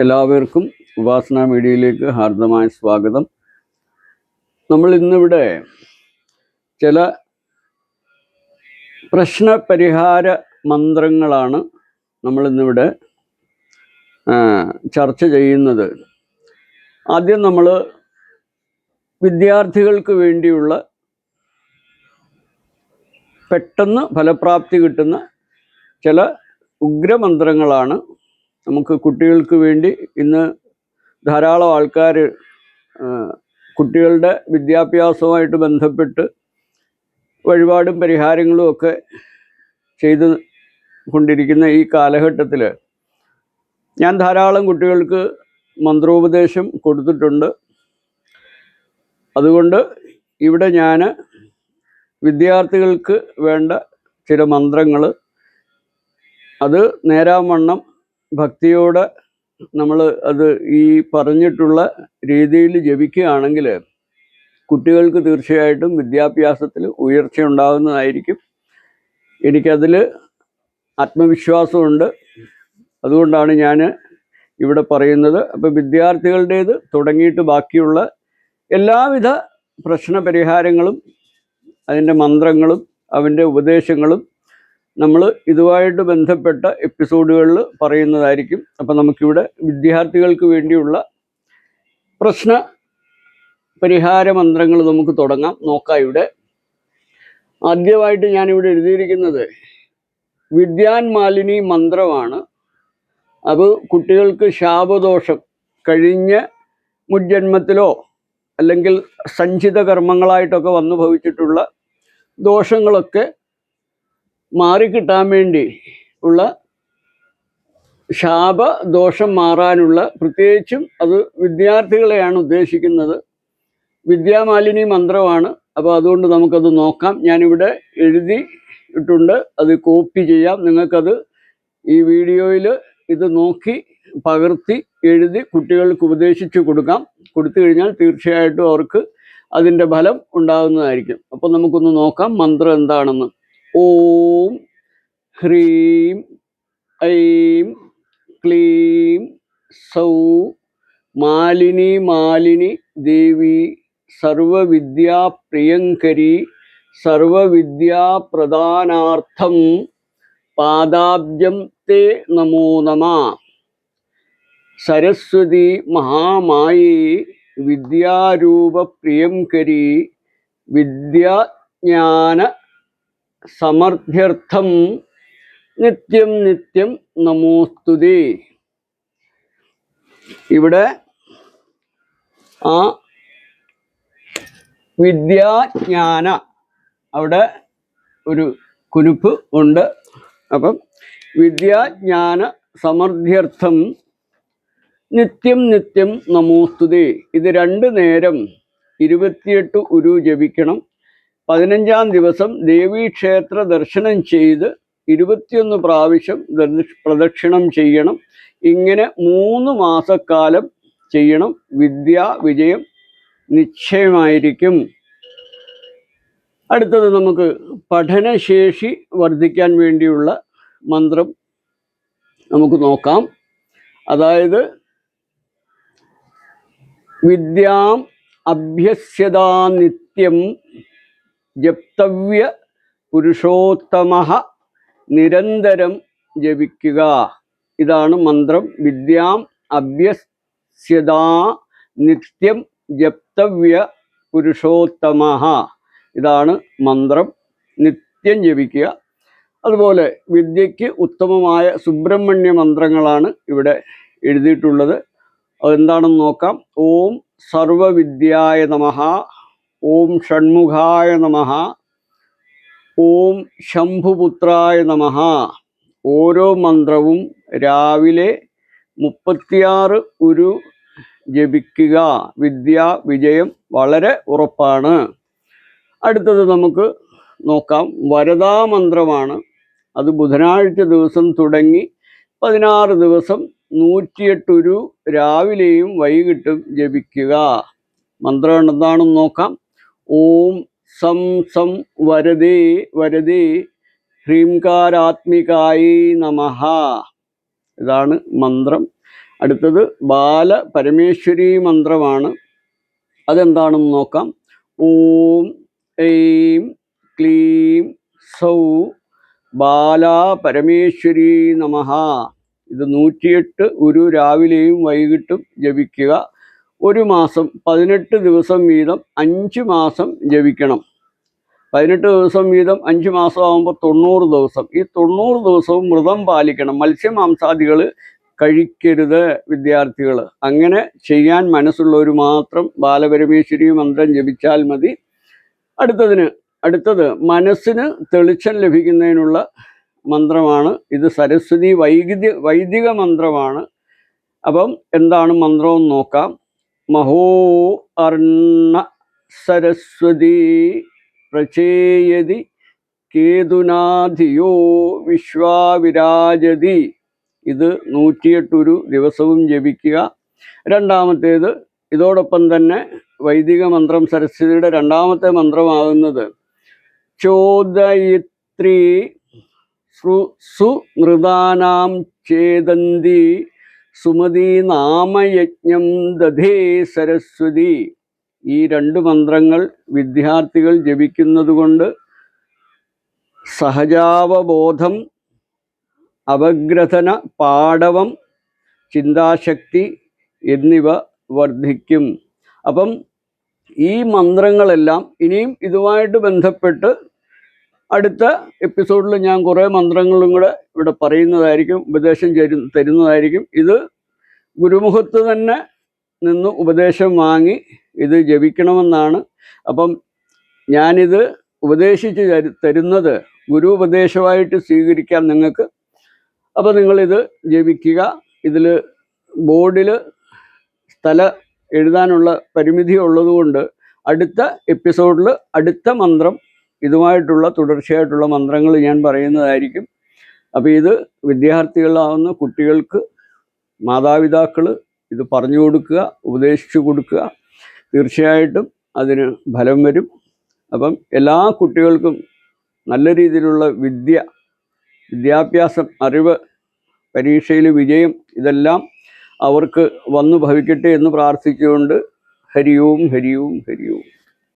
എല്ലാവർക്കും ഉപാസന മീഡിയയിലേക്ക് ഹാർദമായ സ്വാഗതം. നമ്മൾ ഇന്നിവിടെ ചില പ്രശ്നപരിഹാര മന്ത്രങ്ങളാണ് നമ്മൾ ഇന്നിവിടെ ചർച്ച ചെയ്യുന്നത്. ആദ്യം നമ്മൾ വിദ്യാർത്ഥികൾക്ക് വേണ്ടിയുള്ള പെട്ടെന്ന് ഫലപ്രാപ്തി കിട്ടുന്ന ചില ഉഗ്രമന്ത്രങ്ങളാണ് നമുക്ക് കുട്ടികൾക്ക് വേണ്ടി ഇന്ന് ധാരാളം ആൾക്കാർ കുട്ടികളുടെ വിദ്യാഭ്യാസവുമായിട്ട് ബന്ധപ്പെട്ട് വഴിപാടും പരിഹാരങ്ങളും ഒക്കെ ചെയ്ത് കൊണ്ടിരിക്കുന്ന ഈ കാലഘട്ടത്തിൽ ഞാൻ ധാരാളം കുട്ടികൾക്ക് മന്ത്രോപദേശം കൊടുത്തിട്ടുണ്ട്. അതുകൊണ്ട് ഇവിടെ ഞാൻ വിദ്യാർത്ഥികൾക്ക് വേണ്ട ചില മന്ത്രങ്ങൾ അത് നേരാവണ്ണം ഭക്തിയോടെ നമ്മൾ അത് ഈ പറഞ്ഞിട്ടുള്ള രീതിയിൽ ജപിക്കുകയാണെങ്കിൽ കുട്ടികൾക്ക് തീർച്ചയായിട്ടും വിദ്യാഭ്യാസത്തിൽ ഉയർച്ച ഉണ്ടാകുന്നതായിരിക്കും. എനിക്കതിൽ ആത്മവിശ്വാസമുണ്ട്. അതുകൊണ്ടാണ് ഞാൻ ഇവിടെ പറയുന്നത്. അപ്പോൾ വിദ്യാർത്ഥികളുടേത് തുടങ്ങിയിട്ട് ബാക്കിയുള്ള എല്ലാവിധ പ്രശ്ന പരിഹാരങ്ങളും അതിന്റെ മന്ത്രങ്ങളും അവന്റെ ഉപദേശങ്ങളും നമ്മൾ ഇതുമായിട്ട് ബന്ധപ്പെട്ട എപ്പിസോഡുകളിൽ പറയുന്നതായിരിക്കും. അപ്പം നമുക്കിവിടെ വിദ്യാർത്ഥികൾക്ക് വേണ്ടിയുള്ള പ്രശ്ന പരിഹാര മന്ത്രങ്ങൾ നമുക്ക് തുടങ്ങാം. നോക്കാം ഇവിടെ. ആദ്യമായിട്ട് ഞാനിവിടെ എഴുതിയിരിക്കുന്നത് വിദ്യാൻ മാലിനി മന്ത്രമാണ്. അത് കുട്ടികൾക്ക് ശാപദോഷം കഴിഞ്ഞ മുജ്ജന്മത്തിലോ അല്ലെങ്കിൽ സഞ്ചിത കർമ്മങ്ങളായിട്ടൊക്കെ വന്നു ഭവിച്ചിട്ടുള്ള ദോഷങ്ങളൊക്കെ മാറിക്കിട്ടാൻ വേണ്ടി ഉള്ള ശാപദോഷം മാറാനുള്ള പ്രത്യേകിച്ചും അത് വിദ്യാർത്ഥികളെയാണ് ഉദ്ദേശിക്കുന്നത്. വിദ്യാമാലിനി മന്ത്രമാണ്. അപ്പോൾ അതുകൊണ്ട് നമുക്കത് നോക്കാം. ഞാനിവിടെ എഴുതി ഇട്ടുണ്ട്. അത് കോപ്പി ചെയ്യാം. നിങ്ങൾക്കത് ഈ വീഡിയോയിൽ ഇത് നോക്കി പകർത്തി എഴുതി കുട്ടികൾക്ക് ഉപദേശിച്ചു കൊടുക്കാം. കൊടുത്തു കഴിഞ്ഞാൽ തീർച്ചയായിട്ടും അവർക്ക് അതിന്റെ ഫലം ഉണ്ടാകുന്നതായിരിക്കും. അപ്പോൾ നമുക്കൊന്ന് നോക്കാം മന്ത്രം എന്താണെന്ന്. ഓം ഹ്രീം ഐം ക്ലീം സൗ മാലിനി മാലിനി ദേവി സർവവിദ്യാപ്രിയങ്കരി സർവവിദ്യാപ്രധാനാർത്ഥം പാദാബ്ജം തേ നമോ നമ. സരസ്വതി മഹാമായി വിദ്യാരൂപപ്രിയങ്കരി വിദ്യാജ്ഞാന സമർത്ഥ്യർത്ഥം നിത്യം നിത്യം നമോസ്തുതി. ഇവിടെ ആ വിദ്യാജ്ഞാന അവിടെ ഒരു കുനുപ്പ് ഉണ്ട്. അപ്പം വിദ്യാജ്ഞാന സമർത്ഥ്യർത്ഥം നിത്യം നിത്യം നമോസ്തുതി. ഇത് രണ്ട് നേരം ഇരുപത്തിയെട്ട് ഉരു ജപിക്കണം. പതിനഞ്ചാം ദിവസം ദേവീക്ഷേത്ര ദർശനം ചെയ്ത് ഇരുപത്തിയൊന്ന് പ്രാവശ്യം പ്രദക്ഷിണം ചെയ്യണം. ഇങ്ങനെ മൂന്ന് മാസക്കാലം ചെയ്യണം. വിദ്യാ വിജയം നിശ്ചയമായിരിക്കും. അടുത്തത് നമുക്ക് പഠനശേഷി വർദ്ധിക്കാൻ വേണ്ടിയുള്ള മന്ത്രം നമുക്ക് നോക്കാം. അതായത് വിദ്യാം അഭ്യസ്യതാ നിത്യം ജപ്തവ്യ പുരുഷോത്തമ നിരന്തരം ജപിക്കുക. ഇതാണ് മന്ത്രം. വിദ്യാം അഭ്യസ്യതാ നിത്യം ജപ്തവ്യ പുരുഷോത്തമ ഇതാണ് മന്ത്രം. നിത്യം ജപിക്കുക. അതുപോലെ വിദ്യയ്ക്ക് ഉത്തമമായ സുബ്രഹ്മണ്യ മന്ത്രങ്ങളാണ് ഇവിടെ എഴുതിയിട്ടുള്ളത്. അതെന്താണെന്ന് നോക്കാം. ഓം സർവവിദ്യായ നമഃ. ഓം ഷൺമുഖായ നമ. ഓം ശംഭുപുത്രായ നമ. ഓരോ മന്ത്രവും രാവിലെ മുപ്പത്തിയാറ് ഉരു ജപിക്കുക. വിദ്യാ വിജയം വളരെ ഉറപ്പാണ്. അടുത്തത് നമുക്ക് നോക്കാം. വരദാ മന്ത്രമാണ് അത് ബുധനാഴ്ച ദിവസം തുടങ്ങി പതിനാറ് ദിവസം നൂറ്റിയെട്ടൊരു രാവിലെയും വൈകിട്ടും ജപിക്കുക. മന്ത്രം എന്താണെന്ന് നോക്കാം. ഓം സം സം വരദേ വരദേ ഹ്രീംകാരാത്മികായി നമ. ഇതാണ് മന്ത്രം. അടുത്തത് ബാല പരമേശ്വരി മന്ത്രമാണ്. അതെന്താണെന്ന് നോക്കാം. ഓം ഐം ക്ലീം സൗ ബാല പരമേശ്വരി നമ. ഇത് നൂറ്റിയെട്ട് ഒരു രാവിലെയും വൈകിട്ടും ജപിക്കുക. ഒരു മാസം പതിനെട്ട് ദിവസം വീതം അഞ്ച് മാസം ജപിക്കണം. പതിനെട്ട് ദിവസം വീതം അഞ്ച് മാസം ആകുമ്പോൾ തൊണ്ണൂറ് ദിവസം. ഈ തൊണ്ണൂറ് ദിവസവും വ്രതം പാലിക്കണം. മത്സ്യമാംസാദികൾ കഴിക്കരുത് വിദ്യാർത്ഥികൾ. അങ്ങനെ ചെയ്യാൻ മനസ്സുള്ളവർ മാത്രം ബാലപരമേശ്വരി മന്ത്രം ജപിച്ചാൽ മതി. അടുത്തതിന് അടുത്തത് മനസ്സിന് തെളിച്ചം ലഭിക്കുന്നതിനുള്ള മന്ത്രമാണ്. ഇത് സരസ്വതി വൈദ്യ വൈദിക മന്ത്രമാണ്. അപ്പം എന്താണ് മന്ത്രമെന്ന് നോക്കാം. മഹോ അർണ സരസ്വതി പ്രചേയതി കേതുനാധിയോ വിശ്വാവിരാജതി. ഇത് നൂറ്റിയെട്ടൊരു ദിവസവും ജപിക്കുക. രണ്ടാമത്തേത് ഇതോടൊപ്പം തന്നെ വൈദിക മന്ത്രം സരസ്വതിയുടെ രണ്ടാമത്തെ മന്ത്രമാകുന്നത്. ചോദയിത്രി സുനൃതാനാം ചേതന്തി സുമതി നാമയജ്ഞം ദധേ സരസ്വതി. ഈ രണ്ട് മന്ത്രങ്ങൾ വിദ്യാർത്ഥികൾ ജപിക്കുന്നത് കൊണ്ട് സഹജാവബോധം അപഗ്രഥന പാടവം ചിന്താശക്തി എന്നിവ വർദ്ധിക്കും. അപ്പം ഈ മന്ത്രങ്ങളെല്ലാം ഇനിയും ഇതുമായിട്ട് ബന്ധപ്പെട്ട് അടുത്ത എപ്പിസോഡിൽ ഞാൻ കുറേ മന്ത്രങ്ങളും കൂടെ ഇവിടെ പറയുന്നതായിരിക്കും ഉപദേശം തരുന്നതായിരിക്കും. ഇത് ഗുരുമുഖത്ത് തന്നെ നിന്ന് ഉപദേശം വാങ്ങി ഇത് ജപിക്കണമെന്നാണ്. അപ്പം ഞാനിത് ഉപദേശിച്ച് തരു- തരുന്നത് ഗുരു ഉപദേശമായിട്ട് സ്വീകരിക്കാം നിങ്ങൾക്ക്. അപ്പോൾ നിങ്ങളിത് ജപിക്കുക. ഇതിൽ ബോർഡിൽ സ്ഥല എഴുതാനുള്ള പരിമിതി ഉള്ളതുകൊണ്ട് അടുത്ത എപ്പിസോഡിൽ അടുത്ത മന്ത്രം ഇതുമായിട്ടുള്ള തുടർച്ചയായിട്ടുള്ള മന്ത്രങ്ങൾ ഞാൻ പറയുന്നതായിരിക്കും. അപ്പോൾ ഇത് വിദ്യാർത്ഥികളാവുന്ന കുട്ടികൾക്ക് മാതാപിതാക്കൾ ഇത് പറഞ്ഞു കൊടുക്കുക ഉപദേശിച്ചു കൊടുക്കുക. തീർച്ചയായിട്ടും അതിന് ഫലം വരും. അപ്പം എല്ലാ കുട്ടികൾക്കും നല്ല രീതിയിലുള്ള വിദ്യ വിദ്യാഭ്യാസം അറിവ് പരീക്ഷയിൽ വിജയം ഇതെല്ലാം അവർക്ക് വന്നു ഭവിക്കട്ടെ എന്ന് പ്രാർത്ഥിച്ചുകൊണ്ട് ഹരിയോം ഹരിയോം ഹരിയോം.